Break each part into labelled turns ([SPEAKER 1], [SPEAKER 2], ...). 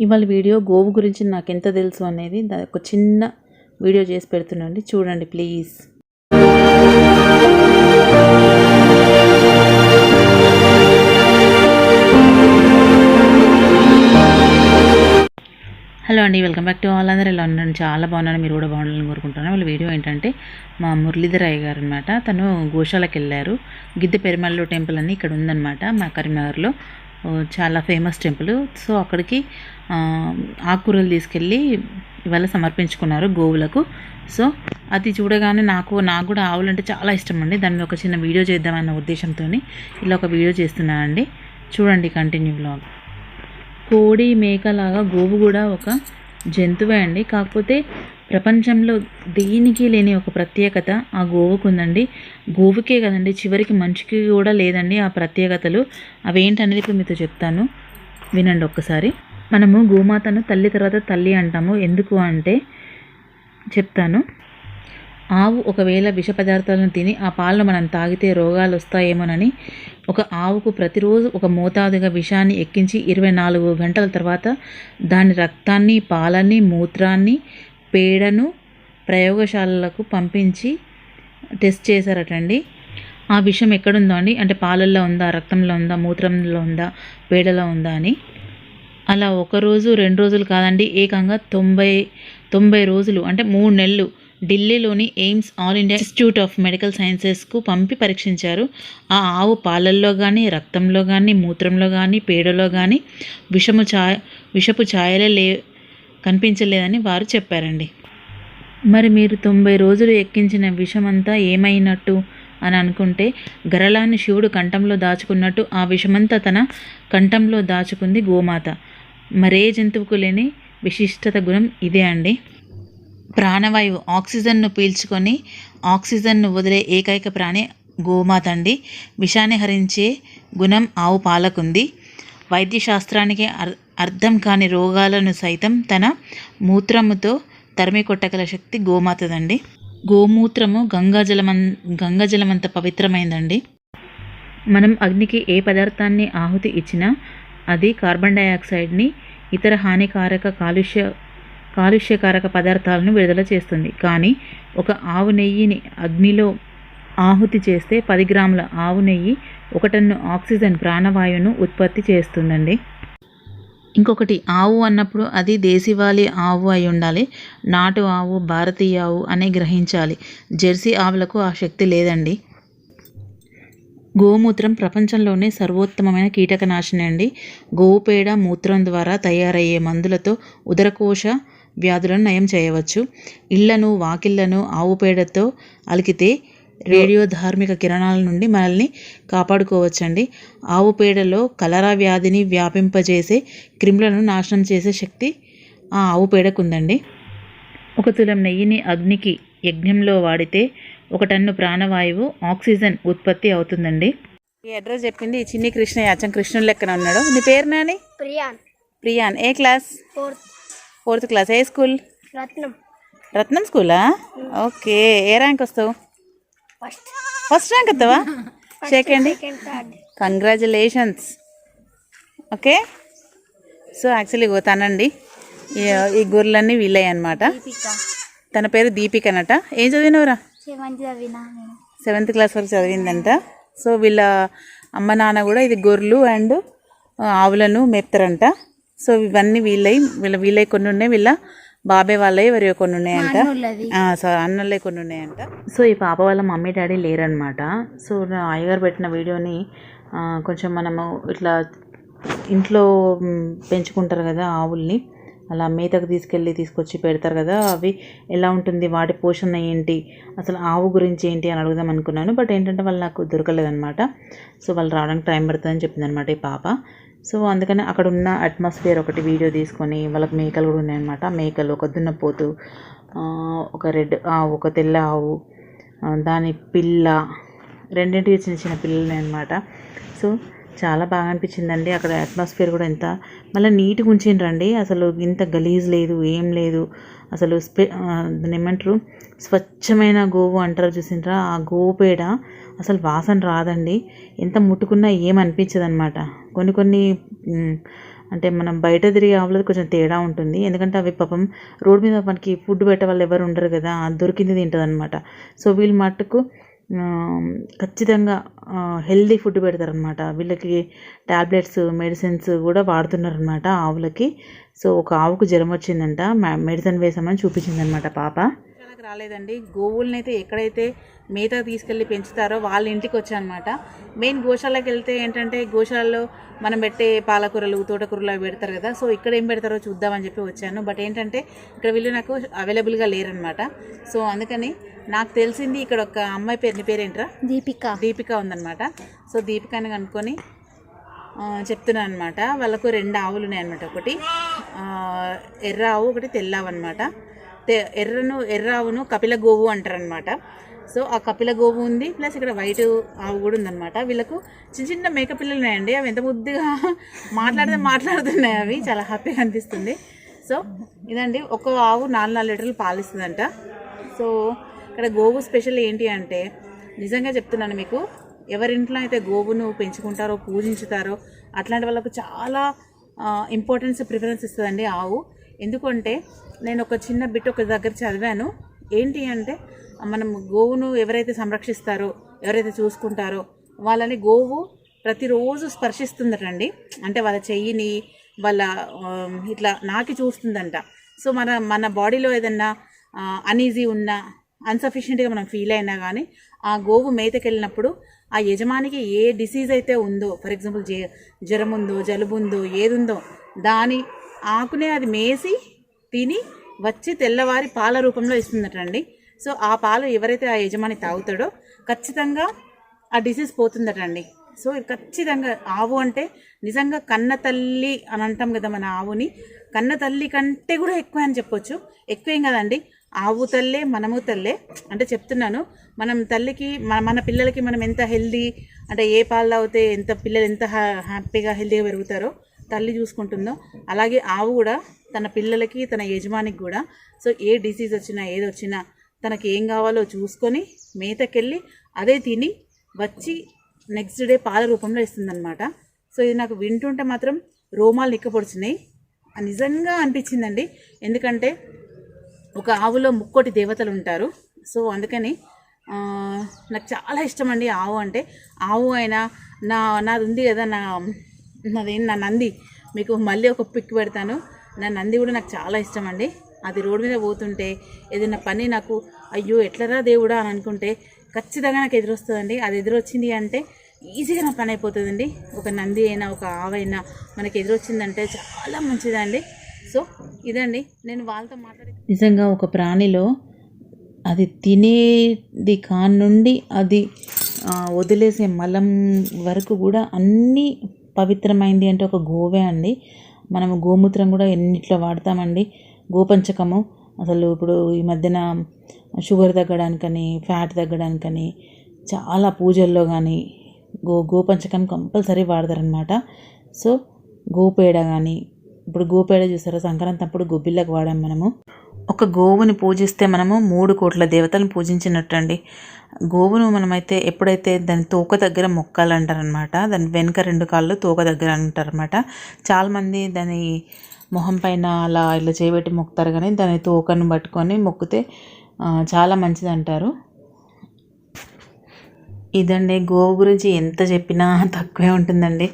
[SPEAKER 1] ఇవాళ వీడియో గోవు గురించి నాకు ఎంత తెలుసు అనేది దా- ఒక చిన్న వీడియో చేసి పెడుతున్నాండి. చూడండి ప్లీజ్. హలో అండి వెల్కమ్ బ్యాక్ టు ఆల్. అందరూ ఎలా ఉన్నాను చాలా బాగున్నాను. మీరు కూడా బాగుండాలని కోరుకుంటున్నాను. వాళ్ళ వీడియో ఏంటంటే మా మురళీధర్ గారు అనమాట తను గోశాలకు వెళ్ళారు గిద్దె పెరుమల్లో టెంపుల్ అని ఇక్కడ ఉందన్నమాట. మా కరీంనగర్లో. చాలా ఫేమస్ టెంపుల్ సో అక్కడికి ఆకుకూరలు తీసుకెళ్ళి ఇవాళ సమర్పించుకున్నారు గోవులకు. సో అది చూడగానే నాకు నాకు కూడా ఆవులంటే చాలా ఇష్టం అండి. దాని ఒక చిన్న వీడియో చేద్దామన్న ఉద్దేశంతో ఇలా ఒక వీడియో చేస్తున్నానండి. చూడండి కంటిన్యూ బ్లాగ్ కోడి మేకలాగా గోవు కూడా ఒక జంతువే అండి. కాకపోతే ప్రపంచంలో దేనికి లేని ఒక ప్రత్యేకత ఆ గోవుకు ఉందండి గోవుకే కదండి చివరికి మనిషికి కూడా లేదండి ఆ ప్రత్యేకతలు. అవేంటనేది ఇప్పుడు మీతో చెప్తాను. వినండి ఒక్కసారి. మనము గోమాతను తల్లి తర్వాత తల్లి అంటాము. ఎందుకు అంటే చెప్తాను. ఆవు ఒకవేళ విష పదార్థాలను తిని ఆ పాలను మనం తాగితే రోగాలు వస్తాయేమోనని ఒక ఆవుకు ప్రతిరోజు ఒక మోతాదుగా విషాన్ని ఎక్కించి ఇరవై నాలుగు గంటల తర్వాత దాని రక్తాన్ని పాలని మూత్రాన్ని పేడను ప్రయోగశాలలకు పంపించి టెస్ట్ చేశారటండి. ఆ విషం ఎక్కడుందో అండి? అంటే పాలల్లో ఉందా రక్తంలో ఉందా మూత్రంలో ఉందా పేడలో ఉందా అని. అలా ఒక రోజు రెండు రోజులు కాదండి ఏకంగా తొంభై తొంభై రోజులు అంటే మూడు నెలలు ఢిల్లీలోని AIIMS all India institute of medical సైన్సెస్కు పంపి పరీక్షించారు. ఆ ఆవు పాలల్లో కానీ రక్తంలో కానీ మూత్రంలో కానీ పేడలో కానీ విషము ఛాయ విషపు ఛాయలే లే కనిపించలేదని వారు చెప్పారండి. మరి మీరు తొంభై రోజులు ఎక్కించిన విషమంతా ఏమైనట్టు అని అనుకుంటే గరళాన్ని శివుడు కంఠంలో దాచుకున్నట్టు ఆ విషమంతా తన కంఠంలో దాచుకుంది గోమాత. మరే జంతువుకు లేని విశిష్టత గుణం ఇదే అండి. ప్రాణవాయువు ఆక్సిజన్ను పీల్చుకొని ఆక్సిజన్ను వదిలే ఏకైక ప్రాణి గోమాత అండి. విషాన్ని హరించే గుణం ఆవు పాలకుంది. వైద్యశాస్త్రానికి అర్ అర్థం కాని రోగాలను సైతం తన మూత్రముతో తరిమి కొట్టగల శక్తి గోమాతదండి. గోమూత్రము గంగాజలమం గంగాజలమంత పవిత్రమైందండి. మనం అగ్నికి ఏ పదార్థాన్ని ఆహుతి ఇచ్చినా అది కార్బన్ డైఆక్సైడ్ని ఇతర హానికారక కాలుష్య కాలుష్యకారక పదార్థాలను విడుదల చేస్తుంది. కానీ ఒక ఆవు నెయ్యిని అగ్నిలో ఆహుతి చేస్తే పది గ్రాముల ఆవు నెయ్యి ఒక టన్ను ఆక్సిజన్ ప్రాణవాయువును ఉత్పత్తి చేస్తుందండి. ఇంకొకటి ఆవు అన్నప్పుడు అది దేశీవాలి ఆవు అయి ఉండాలి. నాటు ఆవు భారతీయ ఆవు అనే గ్రహించాలి. జెర్సీ ఆవులకు ఆ శక్తి లేదండి. గోమూత్రం ప్రపంచంలోనే సర్వోత్తమమైన కీటకనాశిని అండి. గోవు పేడ మూత్రం ద్వారా తయారయ్యే మందులతో ఉదరకోశ వ్యాధులను నయం చేయవచ్చు. ఇళ్ళను వాకిళ్ళను ఆవు పేడతో అలికితే రేడియో ధార్మిక కిరణాల నుండి మనల్ని కాపాడుకోవచ్చండి. ఆవు పేడలో కలరా వ్యాధిని వ్యాపింపజేసే క్రిములను నాశనం చేసే శక్తి ఆ ఆవు పేడకు ఉందండి ఒక తులం నెయ్యిని అగ్నికి యజ్ఞంలో వాడితే ఒక టన్ను ప్రాణవాయువు ఆక్సిజన్ ఉత్పత్తి అవుతుందండి. ఈ అడ్రస్ చెప్పింది చిన్ని కృష్ణ అచ్చం కృష్ణుడు లెక్కన ఉన్నాడు. నీ పేరు నాని?
[SPEAKER 2] ప్రియాన్.
[SPEAKER 1] ప్రియాన్. ఏ క్లాస్?
[SPEAKER 2] ఫోర్త్.
[SPEAKER 1] Fourth class. ఏ స్కూల్?
[SPEAKER 2] రత్నం.
[SPEAKER 1] రత్నం స్కూలా? ఓకే. ఏ ర్యాంక్ వస్తావు?
[SPEAKER 2] ఫస్ట్
[SPEAKER 1] ర్యాంక్ వస్తావా second
[SPEAKER 2] third
[SPEAKER 1] congratulations okay so actually తనండి. ఈ- గొర్రెలన్నీ వీళ్ళయ్య అనమాట తన పేరు దీపిక అనట ఏం చదివినవరా?
[SPEAKER 2] సెవెంత్
[SPEAKER 1] క్లాస్ వరకు చదివిందంట. సో వీళ్ళ అమ్మ నాన్న కూడా ఇది గొర్రెలు అండ్ ఆవులను మేపుతారంట. సో ఇవన్నీ వీళ్ళవి వీళ్ళ వీళ్ళవి కొన్ని ఉన్నాయి. వీళ్ళ బాబాయ్ వాళ్ళవి వరి కొన్ని ఉన్నాయంట సో అన్నలే కొన్ని ఉన్నాయంట సో ఈ పాప వాళ్ళ మమ్మీ డాడీ లేరనమాట సో నా అయ్యగారు పెట్టిన వీడియోని కొంచెం మనము ఇట్లా ఇంట్లో పెంచుకుంటారు కదా ఆవుల్ని అలా మేతకు తీసుకెళ్ళి తీసుకొచ్చి పెడతారు కదా అవి. ఎలా ఉంటుంది వాటి పోషణ ఏంటి అసలు ఆవు గురించి ఏంటి అని అడుగుదాం అనుకున్నాను. బట్ ఏంటంటే వాళ్ళు నాకు దొరకలేదన్నమాట. సో వాళ్ళు రావడానికి టైం పడుతుందని చెప్పిందనమాట ఈ పాప. సో అందుకని అక్కడ ఉన్న అట్మాస్ఫియర్ ఒకటి వీడియో తీసుకొని వాళ్ళకి మేకలు కూడా ఉన్నాయన్నమాట. మేకలు ఒక దున్నపోతు ఒక రెడ్ ఆవు ఒక తెల్ల ఆవు దాని పిల్ల రెండింటికి చిన్న చిన్న పిల్లలు అనమాట సో చాలా బాగా అనిపించిందండి. అక్కడ అట్మాస్ఫియర్ కూడా ఎంత మళ్ళీ నీట్గా ఉంచిండ్రండి. అసలు ఇంత గలీజ్ లేదు ఏం లేదు. అసలు స్పె దాన్ని ఏమంటారు? స్వచ్ఛమైన గోవు అంటారు చూసిండ్రా? ఆ గోవు పేడ అసలు వాసన రాదండి. ఎంత ముట్టుకున్నా ఏం అనమాట కొన్ని కొన్ని అంటే మనం బయట తిరిగే ఆవులది కొంచెం తేడా ఉంటుంది. ఎందుకంటే అవి పాపం రోడ్ మీద మనకి ఫుడ్ పెట్టే వాళ్ళు ఎవరు ఉండరు కదా. అది దొరికింది తింటుంది అనమాట సో వీళ్ళు మట్టుకు ఖచ్చితంగా హెల్దీ ఫుడ్ పెడతారనమాట వీళ్ళకి టాబ్లెట్స్ మెడిసిన్స్ కూడా వాడుతున్నారనమాట ఆవులకి. సో ఒక ఆవుకు జ్వరం వచ్చిందంట మెడిసిన్ వేసామని చూపించిందనమాట పాప. రాలేదండి. గోవుల్ని అయితే ఎక్కడైతే మేత తీసుకెళ్ళి పెంచుతారో వాళ్ళ ఇంటికి వచ్చానమాట. మెయిన్ గోశాలకు వెళ్తే ఏంటంటే గోశాలలో మనం పెట్టే పాలకూరలు తోటకూరలు అవి పెడతారు కదా. సో ఇక్కడ ఏం పెడతారో చూద్దామని చెప్పి వచ్చాను. బట్ ఏంటంటే ఇక్కడ వీళ్ళు నాకు అవైలబుల్గా లేరనమాట సో అందుకని నాకు తెలిసింది ఇక్కడ ఒక అమ్మాయి పేరు నీ పేరేంట్రా?
[SPEAKER 2] దీపిక.
[SPEAKER 1] దీపిక ఉందన్నమాట. సో దీపికని కనుక్కొని చెప్తున్నాను అనమాట వాళ్ళకు రెండు ఆవులు ఉన్నాయన్నమాట. ఒకటి ఎర్ర ఆవు ఒకటి తెల్ల ఆవు అనమాట ఎర్రను ఎర్ర ఆవును కపిల గోవు అంటారనమాట సో ఆ కపిల గోవు ఉంది ప్లస్ ఇక్కడ వైట్ ఆవు కూడా ఉందన్నమాట. వీళ్ళకు చిన్న చిన్న మేక పిల్లలు ఉన్నాయండి. అవి ఎంత ముద్దుగా మాట్లాడితే మాట్లాడుతున్నాయి అవి. చాలా హ్యాపీగా అనిపిస్తుంది. సో ఇదండి ఒక ఆవు నాలుగు నాలుగు లీటర్లు పాలిస్తుందంట. సో ఇక్కడ గోవు స్పెషల్ ఏంటి అంటే నిజంగా చెప్తున్నాను మీకు ఎవరింట్లో అయితే గోవును పెంచుకుంటారో పూజించుతారో అట్లాంటి వాళ్ళకు చాలా ఇంపార్టెన్స్ ప్రిఫరెన్స్ ఇస్తుందండి ఆవు. ఎందుకంటే నేను ఒక చిన్న బిట్ ఒక దగ్గర చదివాను. ఏంటి అంటే మనం గోవును ఎవరైతే సంరక్షిస్తారో ఎవరైతే చూసుకుంటారో వాళ్ళని గోవు ప్రతిరోజు స్పర్శిస్తుందటండి. అంటే వాళ్ళ చెయ్యిని వాళ్ళ ఇట్లా నాకి చూస్తుందంట. సో మన మన బాడీలో ఏదన్నా అనీజీ ఉన్నా అన్సఫిషియెంట్గా మనం ఫీల్ అయినా కానీ ఆ గోవు మేతకెళ్ళినప్పుడు ఆ యజమానికి ఏ డిసీజ్ అయితే ఉందో ఫర్ ఎగ్జాంపుల్ జే జ్వరం ఉందో జలుబు ఉందో ఏది ఉందో దాని ఆకునే అది మేసి తిని వచ్చి తెల్లవారి పాల రూపంలో ఇస్తుందటండి. సో ఆ పాలు ఎవరైతే ఆ యజమాని తాగుతాడో ఖచ్చితంగా ఆ డిసీజ్ పోతుందటండి. సో ఖచ్చితంగా ఆవు అంటే నిజంగా కన్న తల్లి అని అంటాం కదా మన ఆవుని కన్న తల్లి కంటే కూడా ఎక్కువ అని చెప్పొచ్చు. ఎక్కువేం కదండి ఆవు తల్లే మనము తల్లే అంటే చెప్తున్నాను మనం తల్లికి మన మన పిల్లలకి మనం ఎంత హెల్దీ అంటే ఏ పాలు తాగితే ఎంత పిల్లలు ఎంత హ్యాపీగా హెల్దీగా పెరుగుతారో తల్లి చూసుకుంటుందో అలాగే ఆవు కూడా తన పిల్లలకి తన యజమానికి కూడా. సో ఏ డిసీజ్ వచ్చినా ఏది వచ్చినా తనకి ఏం కావాలో చూసుకొని మేతకెళ్ళి అదే తిని వచ్చి నెక్స్ట్ డే పాల రూపంలో ఇస్తుందన్నమాట సో ఇది నాకు వింటుంటే మాత్రం రోమాలు నిక్కపొడిచినాయి నిజంగా అనిపించిందండి. ఎందుకంటే ఒక ఆవులో ముక్కోటి దేవతలు ఉంటారు. సో అందుకని నాకు చాలా ఇష్టం అండి ఆవు అంటే. ఆవు అయినా నా నాది ఉంది కదా నా నాదేం నా నంది. మీకు మళ్ళీ ఒక పిక్ పెడతాను. నా నంది కూడా నాకు చాలా ఇష్టం అండి అది రోడ్డు మీద పోతుంటే ఏదైనా పని నాకు అయ్యో ఎట్లరా దేవుడా అని అనుకుంటే ఖచ్చితంగా నాకు ఎదురొస్తుందండి. అది ఎదురొచ్చింది అంటే ఈజీగా నా పని అయిపోతుందండి. ఒక నంది అయినా ఒక ఆవైనా మనకి ఎదురొచ్చిందంటే చాలా మంచిదండి. సో ఇదండి. నేను వాళ్ళతో మాట్లాడి నిజంగా ఒక ప్రాణిలో అది తినేది కానుండి అది వదిలేసే మలం వరకు కూడా అన్నీ పవిత్రమైంది అంటే ఒక గోవే అండి. మనము గోమూత్రం కూడా ఎన్నిట్లో వాడతామండి. గోపంచకము అసలు ఇప్పుడు ఈ మధ్యన షుగర్ తగ్గడానికని ఫ్యాట్ తగ్గడానికని చాలా పూజల్లో కానీ గో గోపంచకం కంపల్సరీ వాడతారనమాట సో గోపేడ కానీ ఇప్పుడు గోపేడ చూసారా? సంక్రాంతి అప్పుడు గొబ్బిళ్ళకు వాడాం మనము. ఒక గోవుని పూజిస్తే మనము మూడు కోట్ల దేవతలను పూజించినట్టు అండి గోవును మనమైతే ఎప్పుడైతే దాని తోక దగ్గర మొక్కాలంటారనమాట దాని వెనుక రెండు కాళ్ళు తోక దగ్గర అంటారనమాట. చాలామంది దాని మొహం పైన అలా ఇలా చేయబెట్టి మొక్కుతారు కానీ దాని తోకను పట్టుకొని మొక్కితే చాలా మంచిది అంటారు ఇదండి గోవు గురించి ఎంత చెప్పినా తక్కువే ఉంటుందండి.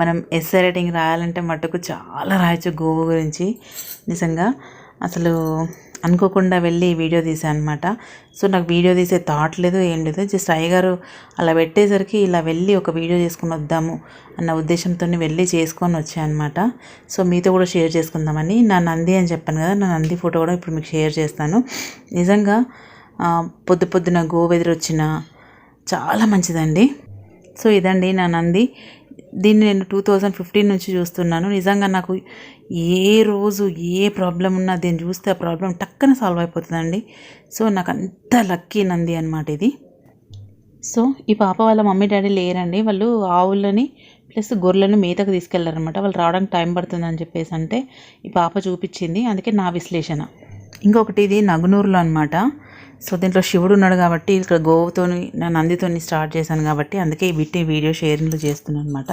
[SPEAKER 1] మనం ఎస్ఏ రైటింగ్ రాయాలంటే మటుకు చాలా రాయొచ్చు గోవు గురించి. నిజంగా అసలు అనుకోకుండా వెళ్ళి వీడియో తీసాను అనమాట సో నాకు వీడియో తీసే థాట్ లేదు ఏం లేదు. జస్ట్ అయ్యగారు అలా పెట్టేసరికి ఇలా వెళ్ళి ఒక వీడియో చేసుకుని వద్దాము అన్న ఉద్దేశంతో వెళ్ళి చేసుకొని వచ్చాయనమాట అనమాట సో మీతో కూడా షేర్ చేసుకుందామని. నా నంది అని చెప్పాను కదా నా నంది ఫోటో కూడా ఇప్పుడు మీకు షేర్ చేస్తాను. నిజంగా పొద్దు పొద్దున గోవు ఎదురొచ్చిన చాలా మంచిదండి. సో ఇదండి నా నంది. దీన్ని నేను టూ థౌజండ్ ఫిఫ్టీన్ నుంచి చూస్తున్నాను. నిజంగా నాకు ఏ రోజు ఏ ప్రాబ్లం ఉన్నా దీన్ని చూస్తే ఆ ప్రాబ్లం టక్కన సాల్వ్ అయిపోతుందండి. సో నాకు అంత లక్కీ నంది అనమాట ఇది. సో ఈ పాప వాళ్ళ మమ్మీ డాడీ లేరండి. వాళ్ళు ఆవులని ప్లస్ గొర్రెలను మేతకు తీసుకెళ్ళారనమాట వాళ్ళు రావడానికి టైం పడుతుందని చెప్పేసి అంటే ఈ పాప చూపించింది. అందుకే నా విశ్లేషణ. ఇంకొకటి ఇది నగునూరులో అనమాట సో దీంట్లో శివుడు ఉన్నాడు కాబట్టి ఇక్కడ గోవుతోని నా నందితోని స్టార్ట్ చేశాను కాబట్టి అందుకే ఈ వీడియో షేరింగ్లు చేస్తున్నాను అనమాట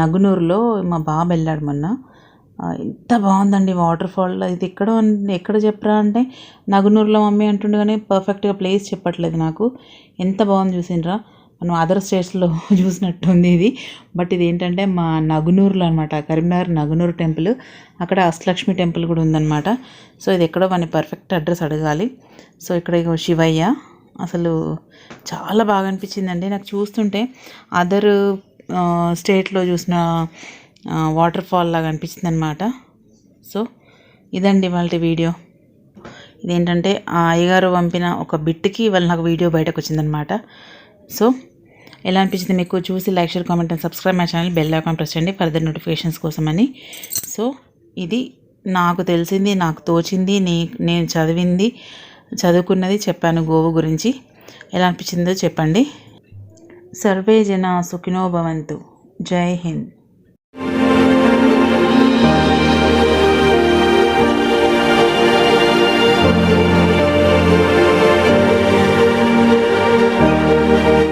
[SPEAKER 1] నగునూరులో మా బాబు వెళ్ళాడు మొన్న. ఎంత బాగుందండి వాటర్ ఫాల్ ఇది ఎక్కడ ఎక్కడ చెప్పరా అంటే నగునూరులో మమ్మీ అంటుండే కానీ పర్ఫెక్ట్గా ప్లేస్ చెప్పట్లేదు నాకు. ఎంత బాగుంది చూసినరా. మనం అదర్ స్టేట్స్లో చూసినట్టుంది ఇది. బట్ ఇది ఏంటంటే మా నగునూరులో అనమాట కరీంనగర్ నగునూరు టెంపుల్. అక్కడ అష్టలక్ష్మి టెంపుల్ కూడా ఉందన్నమాట. సో ఇది ఎక్కడో మన పర్ఫెక్ట్ అడ్రస్ అడగాలి. సో ఇక్కడ ఇగో శివయ్య. అసలు చాలా బాగా అనిపించిందండి. నాకు చూస్తుంటే అదర్ స్టేట్లో చూసిన వాటర్ ఫాల్ లాగా అనిపించింది అనమాట సో ఇదండి వాళ్ళ వీడియో. ఇదేంటంటే ఆ అయ్యగారు పంపిన ఒక బిట్కి వాళ్ళు నాకు వీడియో బయటకు వచ్చిందనమాట సో ఎలా అనిపించింది మీకు చూసి like share comment and subscribe my channel bell icon press చేయండి ఫర్దర్ నోటిఫికేషన్స్ కోసమని. సో ఇది నాకు తెలిసింది నాకు తోచింది నీ నేను చదివింది చదువుకున్నది చెప్పాను గోవు గురించి. ఎలా అనిపించిందో చెప్పండి. సర్వే జన సుఖినో భవంతు. జై హింద్.